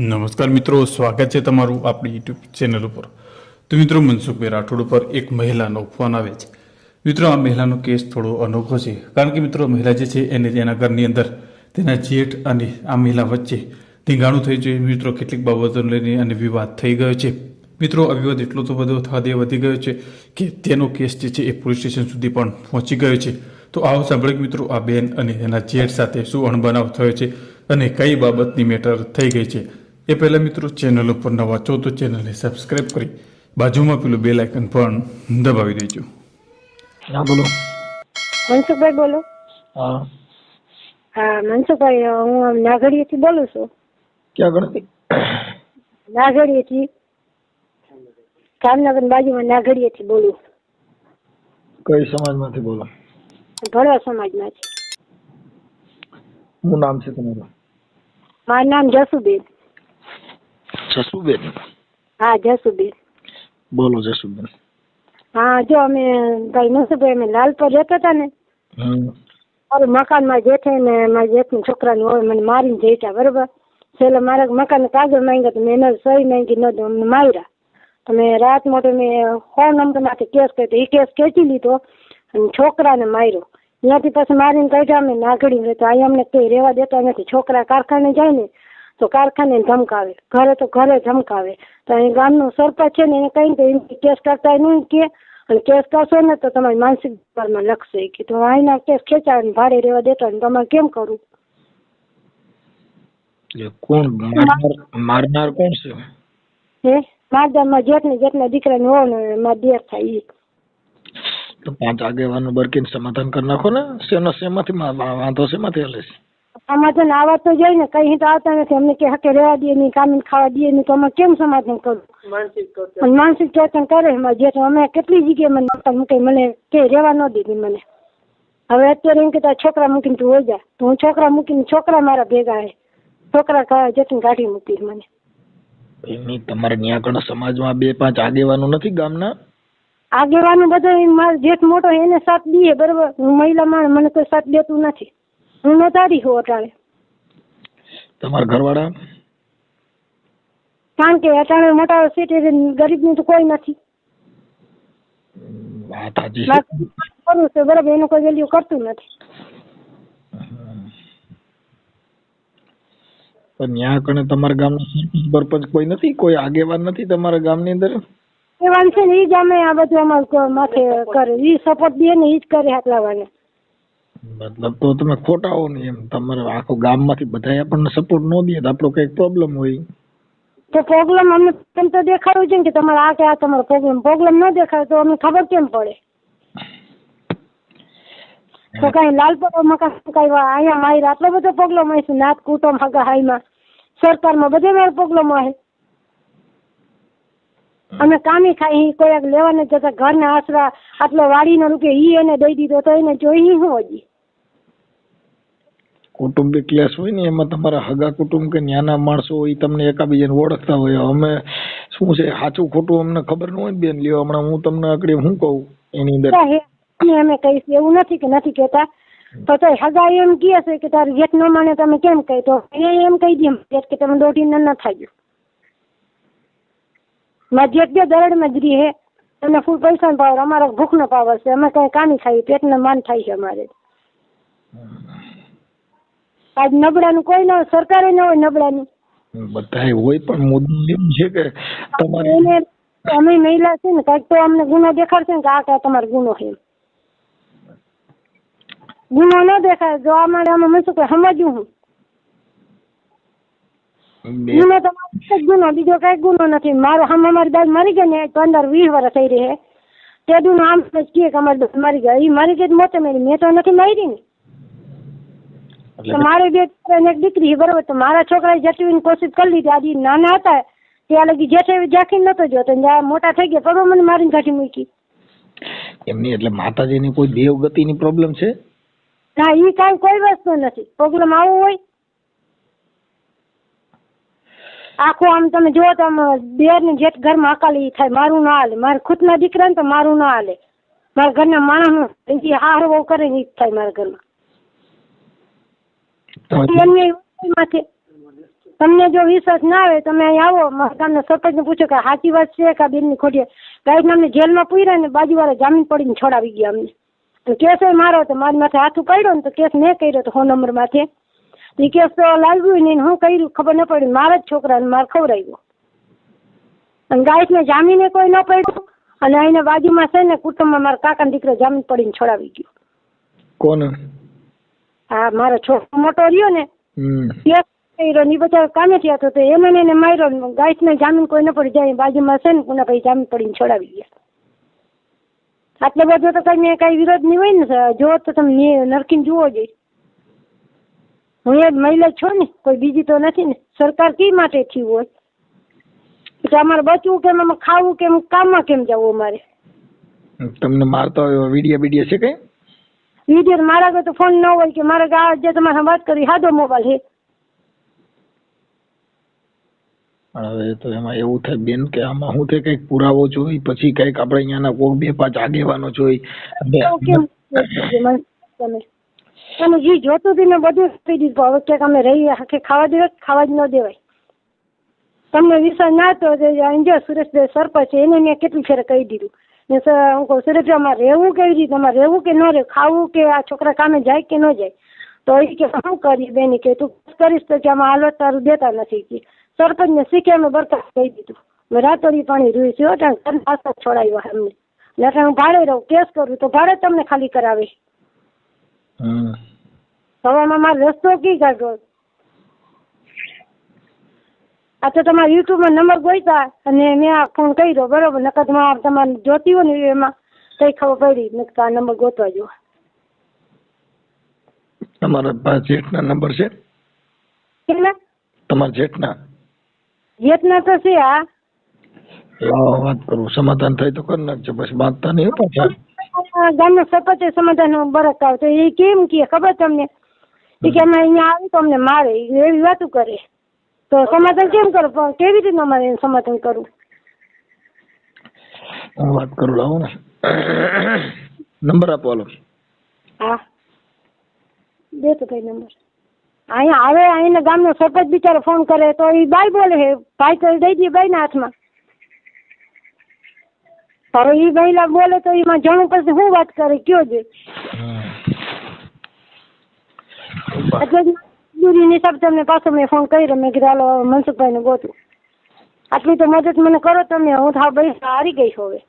નમસ્કાર મિત્રો, સ્વાગત છે તમારું આપણી યુટ્યુબ ચેનલ ઉપર. તો મિત્રો, મનસુખભાઈ રાઠોડ ઉપર એક મહિલાનો ફોન આવે છે. મિત્રો, આ મહિલાનો કેસ થોડો અનોખો છે. કારણ કે મિત્રો, મહિલા જે છે, એને તેના ઘરની અંદર તેના જેઠ અને આ મહિલા વચ્ચે ધીંગાણું થઈ છે. મિત્રો, કેટલીક બાબતોને લઈને અને વિવાદ થઈ ગયો છે. મિત્રો, આ વિવાદ એટલો તો બધો હદે વધી ગયો છે કે તેનો કેસ જે છે, એ પોલીસ સ્ટેશન સુધી પણ પહોંચી ગયો છે. તો આવો સાંભળે મિત્રો, આ બેન અને એના જેઠ સાથે શું અણબનાવ થયો છે અને કઈ બાબતની મેટર થઈ ગઈ છે. એ પહેલાં મિત્રો ચેનલ ઉપર નવા છો તો ચેનલને સબસ્ક્રાઇબ કરી બાજુમાં પેલું બેલ આઇકન પણ દબાવી દેજો. હા બોલો. મનસુખભાઈ બોલો. હા. હા મનસુખભાઈ હું નાગડીએથી બોલું છું. ક્યાં ગણતી નાગડીએથી જામનગર બાજુમાં નાગડીએથી બોલું. કઈ સમાજમાંથી બોલો? ભરવા સમાજમાંથી. શું નામ છે તમારું? મારું નામ જસુબેન. જસુબેન. હા જસુબેન. બોલો જસુબેન. હા જો અમે ભાઈ નસુભાઈ અમે લાલપર રહેતા હતા ને. મારું મકાનમાં જેઠે ને મારા જેઠના છોકરાનું હોય મને મારીને જઈતા બરોબર? છેલ્લે મારા મકાન કાગળ માંગ્યા તો મેં એને સહી માંગી ન અમને માર્યા. તો મેં રાત મોટે મેં ફોન નંબરમાંથી કેસ કર્યો એ કેસ ખેંચી લીધો અને છોકરાને માર્યો. ત્યાંથી પછી મારીને કાઢ્યા અમે નાગડી તો અહીંયા અમને કંઈ રહેવા દેતા નથી. છોકરા કારખાને જાય ને તો કારખાને ધમકાવે ઘરે તો ઘરે ધમકાવે. તો અહીં ગામનો સરપંચ છે ને એને કહીને તો એમ કેસ કરતા નહીં કે અને કેસ કરશો ને તો તમારી માનસિક બીમારીમાં લખશે કે તો અહીંના કેસ ખેંચાવે ને ભાડે રહેવા દેતા ને તમારે કેમ કરવું એટલે કોણ મારનાર કોણ છે? હે? મારદારમાં જેઠને જેઠના દીકરાને હોય ને મારા દેર થાય એ તો પાંચ આગેવાનો બરકીને સમાધાન કરી નાખો ને શેનો શેમાંથી વાંધો શેમાંથી હલે છે? સમાધાન આવા તો જાય ને કઈ તો આવતા નથી. અમને કે હકે રહેવા દે નહીં કામીને ખાવા દે નહીં તો અમે કેમ સમાધાન કરું? અને માનસિક ચેતન કરે મારા જેઠ અમે કેટલી જગ્યાએ મને મકાન મૂકી મને કે રહેવા ન દીધી મને. હવે અત્યારે એમ કે છોકરા મૂકીને તું હોય જા. તો હું છોકરા મૂકીને છોકરા મારા ભેગા હે. છોકરા જેઠને કાઢી મૂકી મને. તમારે ત્યાં આગળ સમાજમાં બે પાંચ આગેવાનો નથી ગામના? આગેવાનું બધું મારો જેઠ મોટો એને સાથ દઈએ બરોબર? હું મહિલા માણ મને કોઈ સાથ દેતું નથી. હું ન હું અટાણે. તમારા ઘરવાળા? કારણ કે અટાણે મોટા સિટી ગરીબનું તો કોઈ નથી. વાત સાચી છે. કરવું છે બરાબર એનું કોઈ વેલ્યુ કરતું નથી. પણ કણે તમારા ગામના સરપંચ બરપંચ કોઈ નથી? કોઈ આગેવાન નથી તમારા ગામની અંદર? વાંધો છે ને એ જ અમે આ બધું અમારું માથે કરે એ સપોર્ટ દે ને એ જ કરે હાથલાવાને મતલબ તો તમે ખોટા હો ને એમ તમારે આખો ગામમાંથી બધા આપણને સપોર્ટ ન દે તો આપણો કંઈક પ્રોબ્લેમ હોય. તો પ્રોબ્લેમ અમને તેમ તો દેખાડ્યું છે ને કે તમારે આ કે આ તમારો પ્રોબ્લેમ પ્રોબ્લેમ ન દેખાય તો અમને ખબર કેમ પડે? તો કઈ લાલપરો મકાન કઈ અહીંયા મારી આટલો બધો પ્રોબ્લેમ હોય છે. નાત કુટુંબ હગા હાઈમાં. સરકારમાં બધે મારો પ્રોબ્લેમ હોય. અમે કામી ખાઈ કોઈ લેવાને જતા ઘરના આશરા આટલો વાડીનો રૂપે ઈ એને દઈ દીધો તો એને જોઈ શું હજી? કૌટુંબિક ક્લેશ હોય ને એમાં તમારા હગા કુટુંબ કે ન્યાના માણસો હોય તમને એકાબીજાને ઓળખતા હોય. અમે શું છે સાચું ખોટું અમને ખબર ન હોય ને બેન લ્યો હમણાં હું તમને આગળ શું કહું એની અંદર? અમે કહીશું એવું નથી કે નથી કહેતા. તો તો હગા એમ કહે છે કે તારી જેઠ ન માને તમે કેમ કહી? તો એ એમ કહી દે જેઠ કે તમે દોઢી ન થાય મારા જેઠ બે દરડ મજરી હે તમને ફૂલ પૈસાનો પાવર અમારા ભૂખનો પાવર છે. અમે કઈ કાની ખાઈ પેટને માન થાય છે અમારે. આજ નબળાનું કોઈ ન હોય સરકારે ન હોય નબળાનું. બધાય હોય પણ મુદ્દો એમ છે કે તમારે અમે મહિલા છે ને કાંઈક તો અમને ગુનો દેખાડશે ને કે આ કઈ તમારો ગુનો છે ગુનો ન દેખાય જો અમારે અમે શું કે સમજવું હું. ગુનો તમારો એક જ ગુનો બીજો કઈ ગુનો નથી. મારો હમ અમારી દાદ મરી ગઈ ને પંદર વીસ વર્ષ થઈ રહી છે. તે દુનો આમ કે અમારી દાદ મરી ગઈ. એ મરી ગઈ મોતે મરી. મેં તો નથી મરી ને. મારે બે છોકરા ને એક દીકરી બરોબર તો મારા છોકરાએ જટવીની કોશિશ કરી લીધી આજે નાના હતા ત્યાં લગી જેઠે જાખી નતો જોતો ને મોટા થઈ ગયા તો મને મારીને કાઢી મૂકી. એમની એટલે માતાજીની કોઈ દેવગતિની પ્રોબ્લેમ છે? ના ઈ કાંઈ કોઈ વસ્તુ નથી. પ્રોબ્લેમ આવું હોય. આખું આમ તમે જુઓ તો દેર ને જેઠ ઘરમાં અકાલી થાય મારું ના હાલે. મારા ખુદના દીકરા ને તો મારું ના હાલે. મારા ઘરના માણસ હાર બહુ કરે ને ઈ થાય મારા ઘરમાં. તમને જો વિશ્વાસ ના આવે તમે અહીં આવો. મારા ગામના સરપંચને પૂછો કે સાચી વાત છે કે બેનની ખોટી? ગાઈડ અમને જેલમાં પૂર્યા ને બાજુવાળા જામીન પડીને છોડાવી ગયા અમને. તો કેસ મારો તો મારી માથે હાથ ઉપાડ્યો ને તો કેસ મેં કર્યો તો ફોન નંબર માથે. એ કેસ તો લાગ્યું નહીં ને હું કર્યું ખબર ન પડી. મારા જ છોકરાને માર ખવડાવ્યો. અને ગાઈડને જામીને કોઈ ન પડ્યું અને અહીંના બાજુમાં છે ને કુટુંબમાં મારા કાકાનો દીકરો જામીન પડીને છોડાવી ગયો. કોને? હા મારો છોકરો મોટો રહ્યો ને બચારો કામે થયા તો એને ને એને માર્યો ને ગાઈડને જામીન કોઈ ન પડી જાય બાજુમાં છે ને પુના ભાઈ જામીન પડીને છોડાવી ગયા. આટલે બધો તો કઈ કઈ વિરોધ નહીં હોય ને જો તો તમે નરકીને જુઓ જોઈએ હું એક મહિલા છો ને કોઈ બીજી તો નથી ને. સરકાર કી માટે થયું હોય? એટલે અમારે બચવું કેમ આમાં ખાવું કેમ કામમાં કેમ જવું અમારે? તમને મારતા વીડિયો બીડીયો છે કઈ? વીડિયો મારા તો ફોન ન હોય કે મારા આ જે તમારે વાત કરી સાદો મોબાઈલ છે. પણ હવે તો એમાં એવું થાય બેન કે આમાં હું તે કંઈક પુરાવો જોઈ પછી કંઈક આપણે અહીંયાના કોક બે પાંચ આગેવાનો જોઈ તમે જે જોતું હતું ને બધું કહી દીધું. હવે ક્યાંક અમે રહીએ આખે ખાવા દેવાય ખાવા જ ન દેવાય. તમને વિશ્વાસ ના તો અંજો સુરેશભાઈ સરપંચ એને મેં કેટલી ફેર કહી દીધું. ને સર હું કહું સુરેશભાઈ અમારે રહેવું કેવી રીતે? અમારે રહેવું કે ન રહે ખાવું કે આ છોકરા કામે જાય કે ન જાય? તો એ કે શું કરી બેની? કે તું કરીશ તો કે આમાં હાલત તારું દેતા નથી. કે સરપંચને શીખે અમે બરખાસ્ત કહી દીધું. મેં રાતોડી પાણી રૂઈ છે અટાણ પાછા છોડાવ્યા અમને. એટલે હું ભાડે રહું કેસ કરું તો ભાડે તમને ખાલી કરાવે. હમ હવામાં મારો રસ્તો કી કાઢો આ તો તમારા યુટ્યુબમાં નંબર ગોઈતા અને મેં આ ફોન કર્યો બરોબર? નકર તમારે તમારે જોતી હોય ને એમાં કઈ ખબર પડી. નકર આ નંબર ગોતવા જો. તમારા પાસે જેઠના નંબર છે? કેટલા? તમારા જેઠના? જેઠના તો છે આ લાવો વાત કરું. સમાધાન થાય તો કરી નાખજો. પછી બાંધતા નહીં હો આ ગામનો સરપંચ સમાધાન બરક આવતો એ કેમ કે ખબર તમને? કે અમે અહીંયા આવી તો અમને મારે. એવી વાતો કરે. તો સમાધાન કેમ કરું? કેવી રીતના મારે એનું સમાધાન કરું વાત કરું લાવો ને. નંબર આપો હાલો. હા. દે તો ભાઈ નંબર. અહીંયા આવે અહીંના ગામનો સરપંચ બિચારો ફોન કરે તો એ બાઈ બોલે છે ભાઈ તો દઈ દે બાઈના હાથમાં. તારો એ મહિલા બોલે તો એમાં જણું પછી શું વાત કરે કયો છે એટલે જ મજબૂરીની હિસાબ તમને પાછો મેં ફોન કર્યો. મેં કીધું હાલો મનસુખભાઈને ગોતું. આટલી તો મદદ મને કરો તમે. હું થાવ ભાઈ હારી ગઈ છું હવે.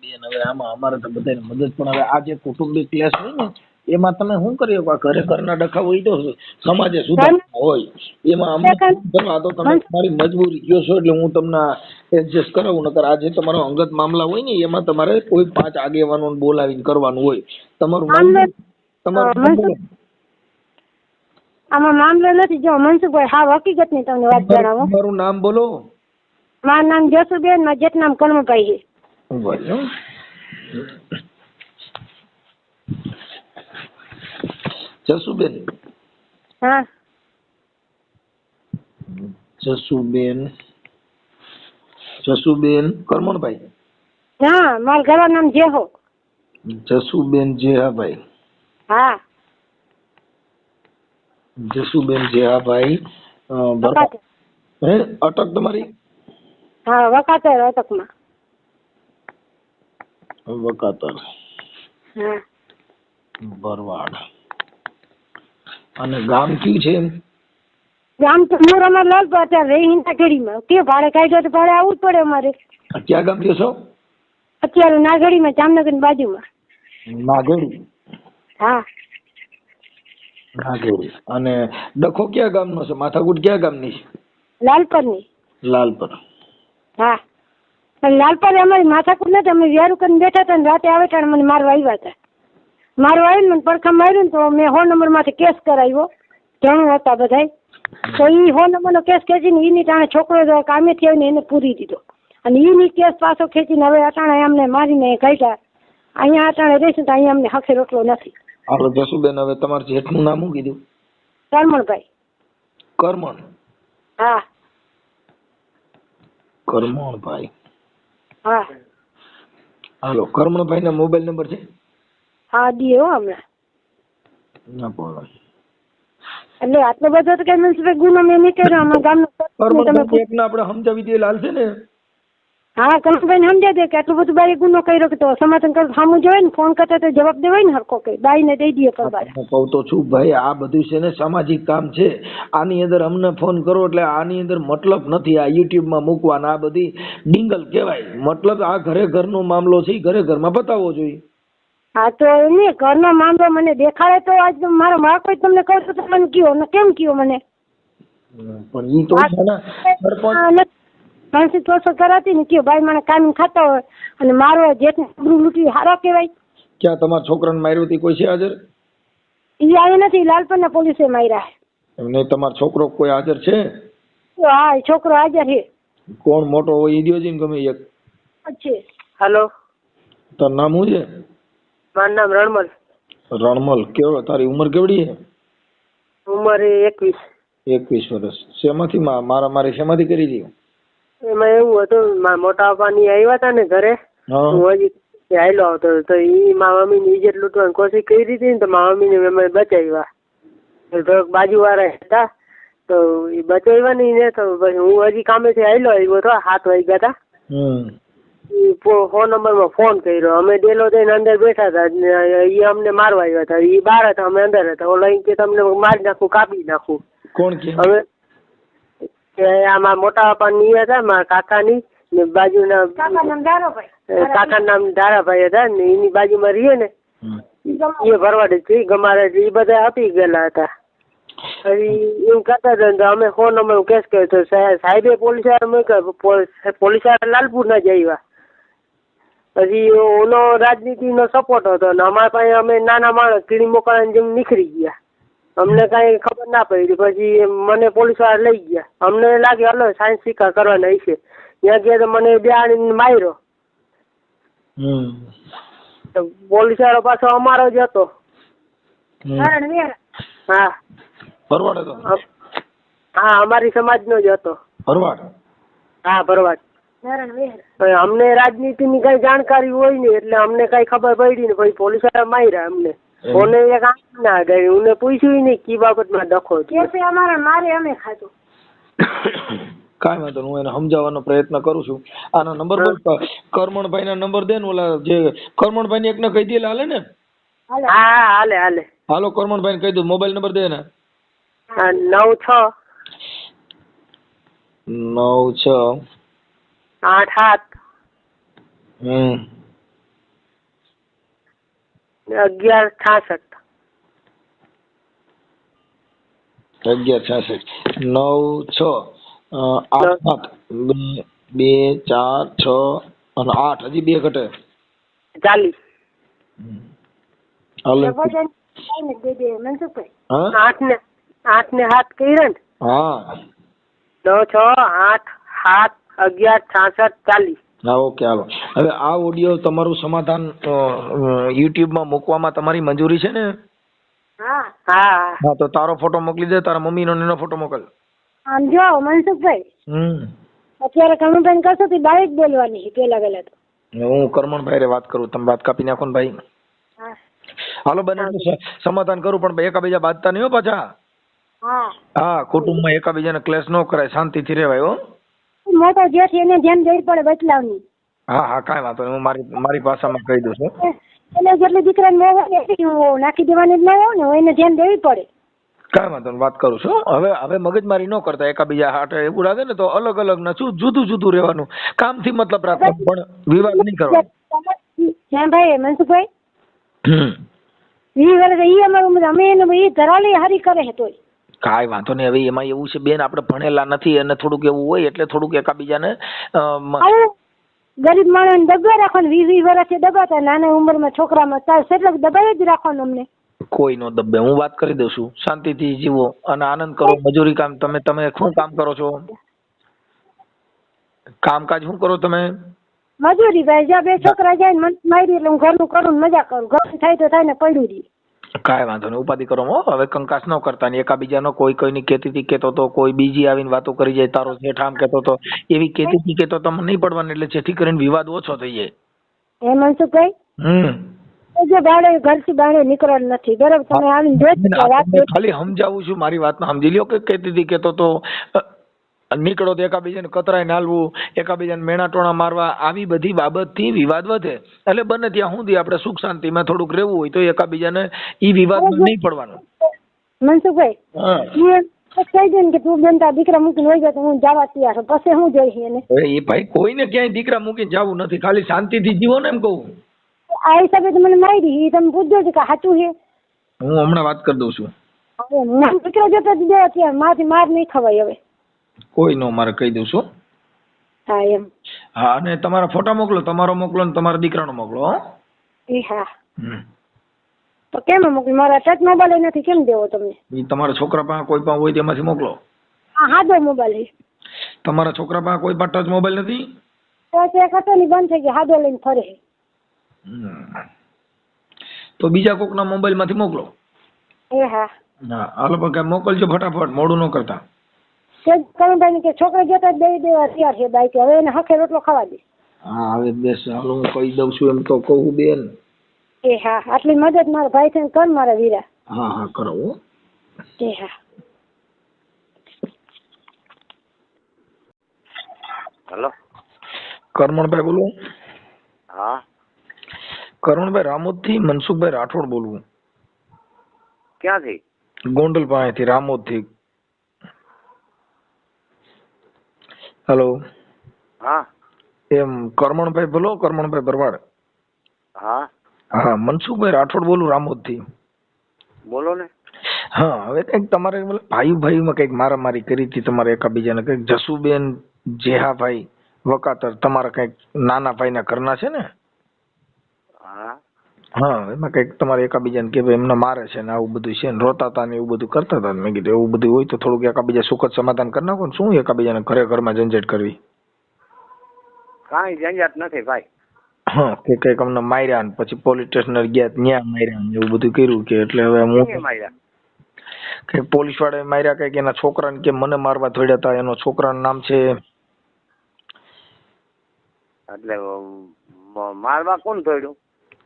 બેન હવે આમાં અમારે તો બધાને મદદ પણ હવે આ જે કુટુંબિક ક્લેસ હોય ને એમાં તમે શું કરી શકો ઘરે ઘરના ડખા હોય તો સમાજે સુધાર હોય. એમાં અમે ચલો તો તમે તમારી મજબૂરી કયો છો એટલે હું તમને એડજસ્ટ કરાવું નકર આજે તમારો અંગત મામલા હોય ને એમાં તમારે કોઈ પાંચ આગેવાનો બોલાવીને કરવાનું હોય. તમારું તમારું. આમાં મામલો નથી. જો મનસુખભાઈ હા હકીકતની તમને વાત જણાવો. મારું નામ બોલો. મારું નામ જસુબેન મારું જેઠ નામ કર્મભાઈ જસુબેન? હા. જસુબેન. જસુબેન કરમણભાઈ? હા મારા ઘરનું નામ જેહો. જસુબેન જેહાભાઈ. હા. જસુબેન જેહાભાઈ વકાતે હે અટક તમારી? હા વકાતે અટકમાં. વકાતર હા. ભરવાડ અને ગામ કયું છે ગામ તો મોરામાં લાલ પાટા અત્યારે રહી કે ભાડે કાઢ્યો તો ભાડે આવવું જ પડે અમારે. ક્યાં ગામ છો અત્યારે નાગડીમાં જામનગર બાજુમાં. નાગડી. હા. અને ડખો ક્યાં ગામનો છે? માથાકૂટ ક્યાં ગામની છે? લાલપરની. લાલપર. હા. અને લાલપરે અમારી માથાકૂટ નથી. અમે વ્યારું કરીને બેઠા હતા ને રાતે આવે ત્યારે મને મારવા આવ્યા હતા. મારવા આવીને મને પડખા માર્યું ને તો મેં હો નંબરમાંથી કેસ કરાવ્યો. જણું હતા બધાય. તો એ હો નંબરનો કેસ ખેંચીને એની ટાણે છોકરો કામેથી આવીને એને પૂરી દીધો. અને એની કેસ પાછો ખેંચીને હવે અટાણે અમને મારીને કાઢ્યા. અહીંયા અટાણે રહીશું તો અહીંયા અમને હખે રોટલો નથી. હાલો જસુબેન હવે તમારા જેઠનું નામ શું કીધું? કરમણભાઈ. કરમણ? હા. કરમણભાઈ. હા. હાલો કરમણભાઈ ના મોબાઈલ નંબર છે? હા દીએ હો હમણાં. ના બોલો. એટલે આટલો બધો તો કઈ મ્યુનિસિપલ ગુનો મેં નહીં કર્યો? અમારા ગામનો એકને આપણે સમજાવી દઈએ હાલશે ને હા કમલભાઈ સમજાય દે કે આટલું બધું બાઈ ગુનો કર્યો કે તો સમાધાન કર સામું જોવે ને ફોન કરતા તો જવાબ દેવાય ને હરકો કઈ. બાઈને દઈ દઈએ પરબાર કહું તો છું ભાઈ આ બધું છે ને સામાજિક કામ છે. આની અંદર અમને ફોન કરો એટલે આની અંદર મતલબ નથી. આ યુટ્યુબમાં મૂકવાના આ બધી ડિંગલ કહેવાય. મતલબ આ ઘરે ઘરનો મામલો છે ઈ ઘરે ઘરમાં બતાવવો જોઈએ. હા તો એમને ઘરનો મામલો મને દેખાડે તો આજ મારો માં કોઈ તમને કહું તો મને કયો ને કેમ કયો મને? પણ ઈ તો છે ને સરપંચ પાંચસો ચોસો કરાતી ને કયો ભાઈ મને કાનૂન ખાતા હોય અને મારો જેઠ આબરૂ લૂંટી હારા કહેવાય. ક્યાં તમારા છોકરાને માર્યું હતી? કોઈ છે હાજર? ઈ આવ્યો નથી લાલપરના પોલીસે માર્યા એમને તમારો છોકરો કોઈ હાજર છે? હા છોકરો હાજર છે. કોણ મોટો હોય ઈ દ્યો છે ને ગમે એક. છે. હેલો. તારું નામ શું છે? મારું નામ રણમલ. રણમલ કેવો તારી ઉંમર કેવડી છે? ઉંમર એકવીસ. એકવીસ વર્ષ. શેમાંથી? મા- મારા મારી શેમાંથી કરી હતી એમાં એવું હતું મારા મોટા પપ્પાની આવ્યા હતા ને ઘરે હા. હજી હાયલો આવતો તો ઈ મારા મમ્મીની ઇજ્જત લૂંટવાની કોશિશ કરી હતી ને તો મારા મમ્મીને અમે બચાવ્યા. તો થોડોક બાજુવાળા હતા તો એ બચાવ્યા નહીં ને તો પછી હું હજી કામેથી હાયલો આવ્યો હતો હાથ વાગ્યા હતા. ફોન નંબરમાં ફોન કર્યો. અમે ડેલો થઈને અંદર બેઠા હતા ઈ અમને મારવા આવ્યા હતા. ઈ બહાર હતા અમે અંદર હતા. ઓલા કે તમને મારી નાખું કાપી નાખું. કોણ કે? હવે એ આ મારા મોટા પપ્પાની ઈ હતા મારા કાકાની ને બાજુના કાકા નામ ધારાભાઈ. કાકાનું નામ ધારાભાઈ હતા ને એની બાજુમાં રહીએ ને એ ભરવાડ છે ગમારે એ બધા આપી ગયેલા હતા. પછી એમ કરતા હતા તો અમે ફોન અમે કેસ કર્યો તો સાહેબ- સાહેબે પોલીસ પોલીસ લાલપુર ના જઈવા પછી ઓનો રાજનીતિનો સપોર્ટ હતો ને અમારા પાસે અમે નાના માણસ કીડી મોકળાની જેમ નીકળી ગયા. અમને કાંઈ ખબર ના પડી. પછી મને પોલીસવાળા લઈ ગયા. અમને લાગ્યું હલો સાયન્સ શિકાર કરવાના હશે. ત્યાં ગયા તો મને બે માર્યો. તો પોલીસ વાળો પાછો અમારો જ હતો. હા. ભરવાડ હતો? હા અમારી સમાજનો જ હતો. ભરવાડ? હા ભરવાડ. અમને રાજનીતિ ની અમને રાજનીતિની કઈ જાણકારી હોય ને એટલે અમને કઈ ખબર પડી ને પછી પોલીસવાળા માર્યા અમને. ઓને એક આંખ ના ગઈ. ઉને પૂછ્યું નહીં કી બાબતમાં ડખો છે. કેસે અમારે મારે અમે ખાધું. કાંઈ વાંધો હું એને સમજાવવાનો પ્રયત્ન કરું છું. આનો નંબર કરમણભાઈ ના નંબર દે ને ઓલા જે કરમણભાઈ ને એકને કહી દે હાલે ને? હાલે. હા હાલે હાલે. હાલો કરમણભાઈ કહી દઉં. મોબાઈલ નંબર દે ને હા, નવ છ. નવ છ. આઠ સાત. હમ. અગિયાર છાસઠ અગિયાર છાસઠ નવ છ આઠ આઠ. બે ચાર છ અને આઠ. હજી બે ઘટે. ચાલીસ. આઠ ને આઠ ને સાત કર્યા ને? હા. નવ છ આઠ સાત અગિયાર છાસઠ ચાલીસ. હા ઓકે હાલો. હવે આ ઓડિયો તમારું સમાધાન યુટ્યુબમાં મૂકવામાં તમારી મંજૂરી છે ને? હા તો તારો ફોટો મોકલી દે તારા મમ્મીનો ને એનો ફોટો મોકલ. આમ જો મનસુખભાઈ. હમ. અત્યારે કમલભાઈ કરશો તો બાઈક બોલવાની છે પેલા પેલા તો. હું કરમણભાઈ રે વાત કરું તમે વાત કાપી નાખો ને ભાઈ. હાલો બને સમાધાન કરું પણ એકાબીજા બાંધતા નહીં હો પાછા. હા. હા કુટુંબમાં એકાબીજાને ક્લેશ ન કરાય શાંતિથી રહેવાય હો. મોટો જે એને ધ્યાન દેવી પડે બચલાવની હા હા કાંઈ વાંધો નહીં. હું મારી મારી ભાષામાં કહી દઉં છું. એટલે જેટલી દીકરાને મોહ હોય એટલી હું નાખી દેવાની જ ના હોય ને એને ધ્યાન દેવી પડે. કાંઈ વાંધો નહીં વાત કરું છું. હવે હવે મગજમારી ન કરતા એકાબીજા હાટે એવું લાગે ને તો અલગ અલગ ના શું જુદું જુદું રહેવાનું. કામથી મતલબ રાખવાનો પણ વિવાદ નહીં કરવાનો. હા ભાઈ મનસુખભાઈ? હમ. ઈ વર્ષ ઈ અમારું અમે એને ઈ ધરાલી હારી કરે હે તોય. કાંઈ વાંધો નહીં. હવે એમાં એવું છે બેન આપણે ભણેલા નથી અને થોડુંક એવું હોય એટલે થોડુંક એકાબીજાને ગરીબ માણસ દબા રાખવાનું. વીસ વીસ વર્ષે દબાતા નાના ઉંમરમાં છોકરામાં તાર એટલે દબાવી જ રાખવાનું અમને. કોઈ નો દબે. હું વાત કરી દઉં છું. શાંતિથી જીવો અને આનંદ કરો. મજૂરી કામ તમે તમે શું કામ કરો છો? કામકાજ શું કરો તમે? મજૂરી ભાઈ જ્યાં બે છોકરા જાય મને મારી એટલે હું ઘરનું કરું મજા કરું. ઘર થાય તો થાય ને પડ્યું રહી કાંઈ વાંધો નહીં. ઉપાધિ કરો હો. હવે કંકાસ ન કરતા ને એકાબીજાનો કોઈ કોઈની કેતીથી કેતો તો કોઈ બીજી આવીને વાતો કરી જાય તારો શેઠ આમ કેતો તો એવી કેતીથી કેતો તો મને નહીં પડવાનું એટલે જેથી કરીને વિવાદ ઓછો થઈ જાય. એ મનસુખભાઈ હમ. જે બાળે ઘરથી બાળે નીકળવાનું નથી બરાબર? તમે આવીને ખાલી સમજાવું છું મારી વાતને સમજી લ્યો કે કેતીથી કેતો તો. નીકળો તો એકાબીજાને કતરાય નાલવું એકાબીજાને મેણા ટોણા મારવા આવી બધી બાબતથી વિવાદ વધે. એટલે બને ત્યાં સુધી આપણે સુખ શાંતિમાં થોડુંક રહેવું હોય તો એકાબીજાને ઈ વિવાદ નહીં પડવાનો. કોઈને ક્યાંય દીકરા મૂકીને જવું નથી. ખાલી શાંતિથી જીવો ને એમ કહું. આ હિસાબે મને મારી તમે પૂછજો કે સાચું છે. હું હમણાં વાત કરી દઉં છું. દીકરો જતો અત્યારે. મારથી માર નહીં ખવાય હવે. કોઈ નો મારે કહી દઉં છું. હા એમ. હા અને તમારા ફોટા મોકલો તમારો મોકલો ને તમારા દીકરાનો મોકલો હો. એ હા. હમ. તો કેમ મોકલી? મારા ટચ મોબાઈલ નથી કેમ દેવો તમને? ઈ તમારા છોકરા પાસે કોઈ પણ હોય તેમાંથી મોકલો. હા હાદો મોબાઈલ તમારા છોકરા પાસે કોઈ પણ ટચ મોબાઈલ નથી? ટચ એક હતો ને બંધ થઈ ગયો હાદો લઈને ફરે. તો બીજા કોકના મોબાઈલમાંથી મોકલો. એ હા. હા હાલો પણ કાંઈ મોકલજો ફટાફટ મોડું ન કરતા. તે કરણભાઈ કે છોકરા જતા જ દઈ દેવા તૈયાર છે બાઈક હવે એને હખે રોટલો ખાવા દે. હા હવે બેસ હાલો હું કહી દઉં છું એમ તો કહું બેન. એ હા આટલી મદદ મારા ભાઈ થઈને કર મારા વીરા. હા હા કરો હો. એ હા. હેલો. કરમણભાઈ બોલું. હા. કરમણભાઈ રામોદથી મનસુખભાઈ રાઠોડ બોલવું ક્યાંથી? ગોંડલ પાસેથી રામોદથી. હેલો. હા. એમ કરમણભાઈ બોલો કરમણભાઈ ભરવાડ. હા. હા મનસુખભાઈ રાઠોડ બોલું રામોદથી. બોલો ને હા હવે કંઈક તમારે ભાઈ ભાઈમાં કંઈક મારામારી કરી હતી તમારે એકાબીજાને કંઈક જસુબેન જેહાભાઈ વકાતર તમારા કંઈક નાના ભાઈના ઘરના છે ને? હા. હા એમાં કંઈક તમારે એકાબીજાને કે ભાઈ એમને મારે છે ને આવું બધું છે ને રોતા હતા ને એવું બધું કરતા હતા મેં કીધું એવું બધું હોય તો થોડુંક એકાબીજા સુખદ સમાધાન કરી નાખો ને. શું એકાબીજાને ઘરે ઘરમાં ઝંઝટ કરવી? કાંઈ ઝંઝટ નથી ભાઈ. હા કે કંઈક અમને માર્યા ને પછી પોલીસ સ્ટેશન ગયા ત્યાં માર્યા ને એવું બધું કર્યું કે એટલે હવે હું માર્યા? કે પોલીસવાળા માર્યા કંઈક એના છોકરાને કે મને મારવા થોડ્યા હતા એનો છોકરાનું નામ છે એટલે મારવા કોણ થોડ્યું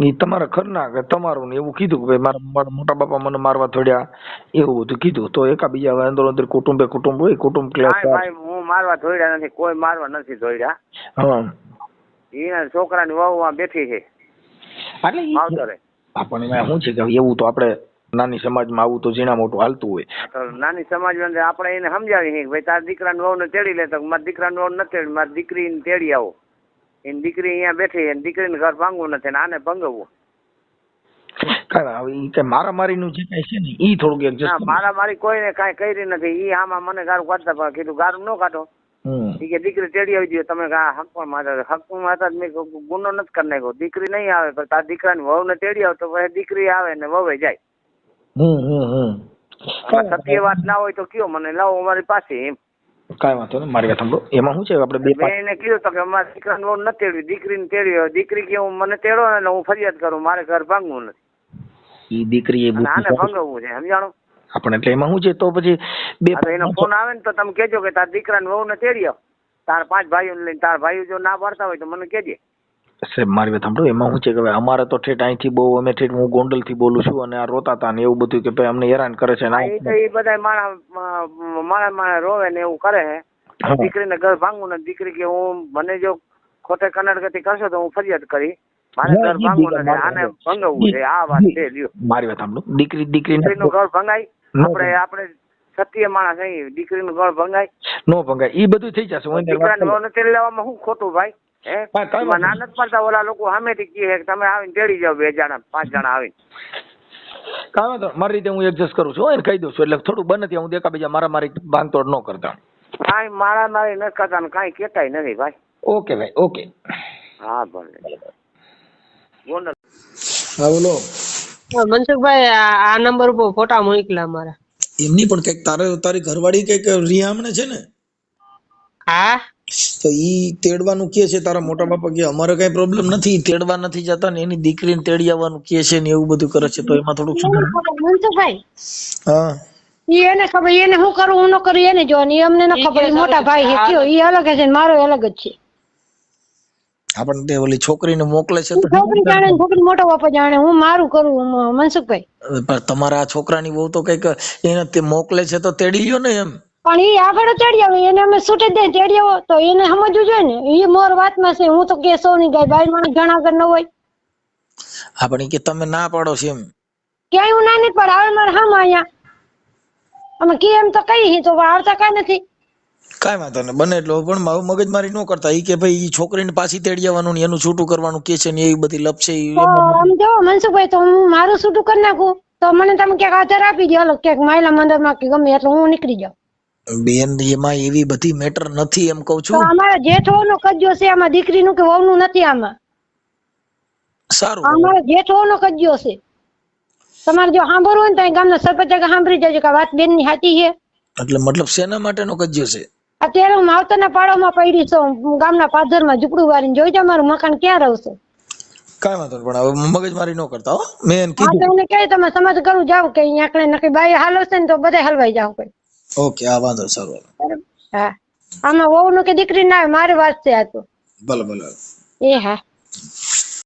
ઈ તમારા ઘરના કે તમારું ને એવું કીધું કે ભાઈ મારા મોટા બાપા મને મારવા થોડ્યા એવું બધું કીધું. તો એકાબીજા બીજા અંદર અંદર કુટુંબે કુટુંબ હોય કુટુંબ ક્લાસ હું મારવા થોડ્યા નથી કોઈ મારવા નથી થોડ્યા હા. એના છોકરાની વહુમાં બેઠી છે. એટલે માવતરે. આપણને એમાં શું છે કે એવું તો આપણે નાની સમાજમાં આવું તો ઝીણા મોટું હાલતું હોય. નાની સમાજ અંદર આપણે એને સમજાવી કે ભાઈ તારા દીકરાની વહુને તેડી લે તો મારા દીકરાનું વહુ નથી તેડી મારી દીકરીને તેડી આવો. એની દીકરી અહીંયા બેઠી છે દીકરીને ઘર ભાંગવું નથી ને આને ભંગવવું. હવે ઈ કઈ મારામારીનું જે કઈ છે ને ઈ થોડુંક એડજસ્ટ મારા કોઈને કાંઈ કરી નથી. ઈ આમાં મને ગારું કાઢતા પણ કીધું ગારું ન કાઢો. ઈ કે દીકરી તેડી આવી જોઈએ તમે હક પણ માતા હકમાં માતા મેં ગુનો નથી કરી નાખ્યો. દીકરી નહીં આવે પણ તાર દીકરાની વહુને તેડી આવે તો પછી દીકરી આવે ને વવે જાય. સત્ય વાત ના હોય તો કયો મને લાવો અમારી પાસે એમ. કાંઈ વાંધો નહીં મારી વાત સાંભળો. એમાં શું છે આપણે બે મેં એને કીધું તો કે અમારા દીકરાને બહુ નથી તેડવી. દીકરીને તેડ્યો દીકરી કે હું મને તેડો ને હું ફરિયાદ કરું મારે ઘર ભાંગવું નથી. ઈ દીકરી એ આને ભંગવવું છે સમજાણો? આપણે એટલે એમાં શું છે તો પછી બે એનો ફોન આવે ને તો તમે કેજો કે તાર દીકરાને વહુને ને આવ. તાર પાંચ ભાઈઓને લઈને તાર ભાઈઓ જો ના ભરતા હોય તો મને કહેજે. સાહેબ મારી વાત સાંભળો એમાં શું છે કે હવે અમારે તો ઠેઠ અહીંથી બહુ અમે ઠેઠ હું ગોંડલથી બોલું છું અને આ રોતા હતા ને એવું બધું કે ભાઈ અમને હેરાન કરે છે એ બધા માણસ માણસ માણસ રોવે ને એવું કરે છે. દીકરીને ઘર ભાંગું ને દીકરી કે હું મને જો ખોટે કનડગતિ કરશો તો હું ફરિયાદ કરી. મારે ઘર ભાંગું આને ભંગવવું છે આ વાત મારી વાત સાંભળો. દીકરી દીકરીને ઘર ભંગાય. આપણે આપણે સત્ય માણસ અહીં દીકરીનું ઘર ભંગાય. નો ભંગાય. એ બધું થઈ જશે દીકરાને લોન વહુને લેવામાં શું ખોટું ભાઈ? હે? હા, કાંઈ એમાં વાંધો ના નથી પડતા ઓલા લોકો સામેથી કહે કે તમે આવીને તેડી જાવ બે જણા પાંચ જણા આવીને. કાંઈ તો મારી રીતે હું એડજસ્ટ કરું છું. એને કહી દઉં છું. એટલે થોડું બને ત્યાં હું દેખા બીજા મારા મારી બાંધતોડ ન કરતા. કાંઈ મારા મારી ન કરતા ને કાંઈ કહેતાય નથી ભાઈ. ઓકે ભાઈ ઓકે. હા ભલે. હા બોલો. મનસુખભાઈ આ આ નંબર ઉપર ફોટા મોકલા મારા. એમની પણ કંઈક તારે તારી ઘરવાળી કંઈક રિયામણે છે ને? હા? તો ઈ તેડવાનું કે છે તારા મોટા બાપા કે અમારે કઈ પ્રોબ્લેમ નથી તેડવા નથી જતા ને એની દીકરીને તેડી આવવાનું કે છે ને એવું બધું કરે છે તો એમાં થોડુંક સુધારો મનસુખભાઈ હા. ઈ એને ખબર એને હું કરું હું ન કરું એને જોવાની ઈ અમને ન ખબર મોટા ભાઈ છે કયો ઈ અલગ છે ને મારો અલગ જ છે. આપણને તે ઓલી છોકરીને મોકલે છે તો છોકરી જાણે છોકરી મોટો બાપા જાણે હું મારું કરું મનસુખભાઈ. પણ તમારા છોકરાની બહુ તો કંઈક એને તે મોકલે છે તો તેડી લ્યો ને એમ. પણ એ આગળ ચડ્યા હોય એને અમે છૂટે દે ચડ્યા તો એને સમજવું જોઈએ ને. એ મોર વાતમાં છે હું તો કે સોની ગાય બાઈ માણસ ઘણા ન હોય. હા પણ કે તમે ના પાડો છે એમ. ક્યાંય હું ના નહીં પણ આવે મારે હામ અહીંયા. અમે કે એમ તો કઈ તો આવતા કઈ નથી? કાંઈ વાંધો નહીં બને એટલો. પણ મારું મગજમારી ન કરતા. ઈ કે ભાઈ ઈ છોકરીને પાછી તેડી આવવાનું ને એનું છૂટું કરવાનું કે છે ને એવી બધી લપ છે આમ જો મનસુખભાઈ તો હું મારું છૂટું કરી નાખું. તો મને તમે ક્યાંક આધાર આપી દો અલગ ક્યાંક માયલા મંદિરમાં કે ગમે એટલે હું નીકળી જાઉં. બેન એમાં એવી બધી મેટર નથી એમ કઉ છું. અમારે જેઠો નો કજ્જો છે આમાં દીકરીનું કે વહુનું નથી આમાં? સારું. અમારે જેઠો નો કજ્જો છે. તમારે જો સાંભળવું હોય ને તો ગામના સરપંચ આગળ સાંભળી જજો કે વાત બેનની સાચી છે. એટલે મતલબ શેના માટેનો કજ્જો છે? અત્યારે હું માવતરના પાડોમાં પડી છું ગામના પાદરમાં ઝૂંપડું વાળીને જોઈ જાઓ મારું મકાન ક્યાં રહું કાંઈ વાંધો પણ હવે મગજમારી ન કરતા હો. મેં કીધું. તમને કહે તમે સમાજ કરું જાવ કે અહીંયા આકડે નકરી બાઈ હાલો છે ને તો બધા હલવાઈ જાવ કોઈ. ઓકે આ વાંધો સારો હા. આમાં વહુનું કે દીકરી ના આવે મારી વાત છે આ તો ભલે ભલે એ હા.